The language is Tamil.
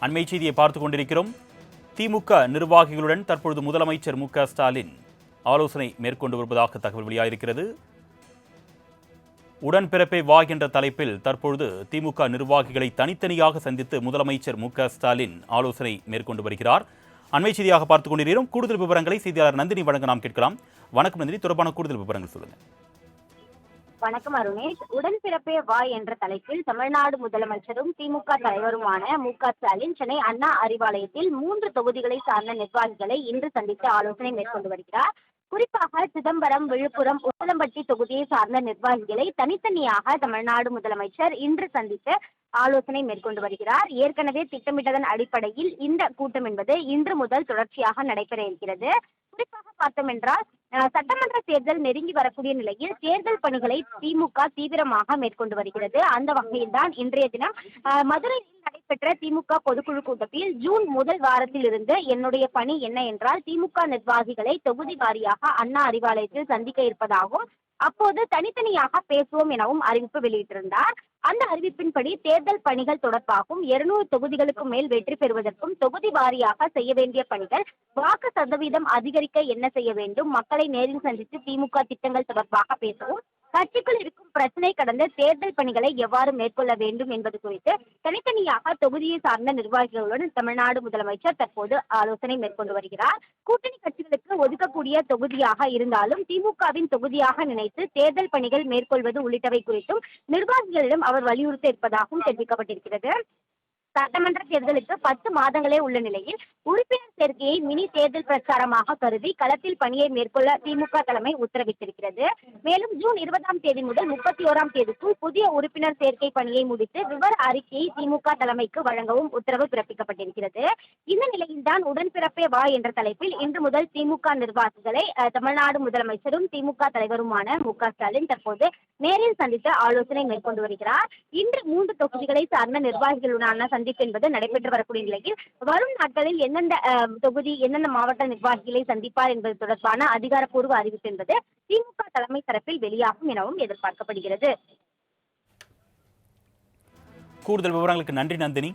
அண்மை செய்தியை பார்த்து கொண்டிருக்கிறோம். திமுக நிர்வாகிகளுடன் தற்பொழுது முதலமைச்சர் மு ஸ்டாலின் ஆலோசனை மேற்கொண்டு வருவதாக தகவல் வெளியாயிருக்கிறது. உடன்பிறப்பை வா என்ற தலைப்பில் தற்பொழுது திமுக நிர்வாகிகளை தனித்தனியாக சந்தித்து முதலமைச்சர் மு ஸ்டாலின் ஆலோசனை மேற்கொண்டு வருகிறார். அண்மை செய்தியாக பார்த்துக் கொண்டிருக்கிறோம். கூடுதல் விவரங்களை செய்தியாளர் நந்தினி வழங்க நாம் கேட்கலாம். வணக்கம் நந்தினி. தொடர்பான கூடுதல் விவரங்கள் சொல்லுங்கள் வணக்கம் அருணேஷ். உடன்பிறப்பே வா என்ற தலைப்பில் தமிழ்நாடு முதலமைச்சரும் திமுக தலைவருமான மு க ஸ்டாலின் சென்னை அண்ணா அறிவாலயத்தில் மூன்று தொகுதிகளை சார்ந்த நிர்வாகிகளை இன்று சந்தித்து ஆலோசனை மேற்கொண்டு வருகிறார். குறிப்பாக சிதம்பரம் விழுப்புரம் உத்தலம்பட்டி தொகுதியை சார்ந்த நிர்வாகிகளை தனித்தனியாக தமிழ்நாடு முதலமைச்சர் இன்று சந்தித்து ஆலோசனை மேற்கொண்டு வருகிறார். ஏற்கனவே திட்டமிட்டதன் அடிப்படையில் இந்த கூட்டம் என்பது இன்று முதல் தொடர்ச்சியாக நடைபெற இருக்கிறது. குறிப்பாக பார்த்தோம் என்றால் சட்டமன்ற தேர்தல் நெருங்கி வரக்கூடிய நிலையில் தேர்தல் பணிகளை திமுக தீவிரமாக மேற்கொண்டு வருகிறது. அந்த வகையில்தான் இன்றைய தினம் மதுரையில் நடைபெற்ற திமுக பொதுக்குழு கூட்டத்தில் ஜூன் முதல் வாரத்தில் இருந்து என்னுடைய பணி என்ன என்றால் திமுக நிர்வாகிகளை தொகுதி வாரியாக அண்ணா அறிவாலயத்தில் சந்திக்க இருப்பதாகவும் அப்போது தனித்தனியாக பேசுவோம் எனவும் அறிவிப்பு வெளியிட்டிருந்தார். அந்த அறிவிப்பின்படி தேர்தல் பணிகள் தொடர்பாகவும் இருநூறு தொகுதிகளுக்கு மேல் வெற்றி பெறுவதற்கும் தொகுதி வாரியாக செய்ய வேண்டிய பணிகள் வாக்கு சதவீதம் அதிகரிக்க என்ன செய்ய வேண்டும்? மக்களை நேரில் சந்தித்து திமுக திட்டங்கள் தொடர்பாக பேசவும். கட்சிக்குள் இருக்கும் பிரச்சனை கடந்த தேர்தல் பணிகளை எவ்வாறு மேற்கொள்ள வேண்டும் என்பது குறித்து தனித்தனியாக தொகுதியை சார்ந்த நிர்வாகிகளுடன் தமிழ்நாடு முதலமைச்சர் தற்போது ஆலோசனை மேற்கொண்டு வருகிறார். கூட்டணி கட்சிகளுக்கு ஒதுக்கக்கூடிய தொகுதியாக இருந்தாலும் திமுகவின் தொகுதியாக நினைத்து தேர்தல் பணிகள் மேற்கொள்வது உள்ளிட்டவை குறித்தும் நிர்வாகிகளிடம் அவர் வலியுறுத்த இருப்பதாகவும் தெரிவிக்கப்பட்டிருக்கிறது. சட்டமன்ற தேர்தலுக்கு பத்து மாதங்களே உள்ள நிலையில் உறுப்பினர் சேர்க்கையை மினி தேர்தல் பிரச்சாரமாக கருதி களத்தில் பணியை மேற்கொள்ள திமுக தலைமை உத்தரவிட்டிருக்கிறது. மேலும் ஜூன் இருபதாம் தேதி முதல் முப்பத்தி ஓராம் தேதிக்குள் புதிய உறுப்பினர் சேர்க்கை பணியை முடித்து விவர அறிக்கையை திமுக தலைமைக்கு வழங்கவும் உத்தரவு பிறப்பிக்கப்பட்டிருக்கிறது. இந்த நிலையில்தான் உடன்பிறப்பே வா என்ற தலைப்பில் இன்று முதல் திமுக நிர்வாகிகளை தமிழ்நாடு முதலமைச்சரும் திமுக தலைவருமான மு க ஸ்டாலின் தற்போது நேரில் சந்தித்து ஆலோசனை மேற்கொண்டு வருகிறார். இன்று மூன்று தொகுதிகளை சார்ந்த நிர்வாகிகளுடனான சந்திப்பு என்பது நடைபெற்று வரக்கூடிய நிலையில் வரும் நாட்களில் எந்தெந்த தொகுதி எந்தெந்த மாவட்ட நிர்வாகிகளை சந்திப்பார் என்பது தொடர்பான அதிகாரப்பூர்வ அறிவிப்பு என்பது திமுக தலைமை தரப்பில் வெளியாகும் எனவும் எதிர்பார்க்கப்படுகிறது. கூடுதல் விவரங்களுக்கு நன்றி நந்தினி.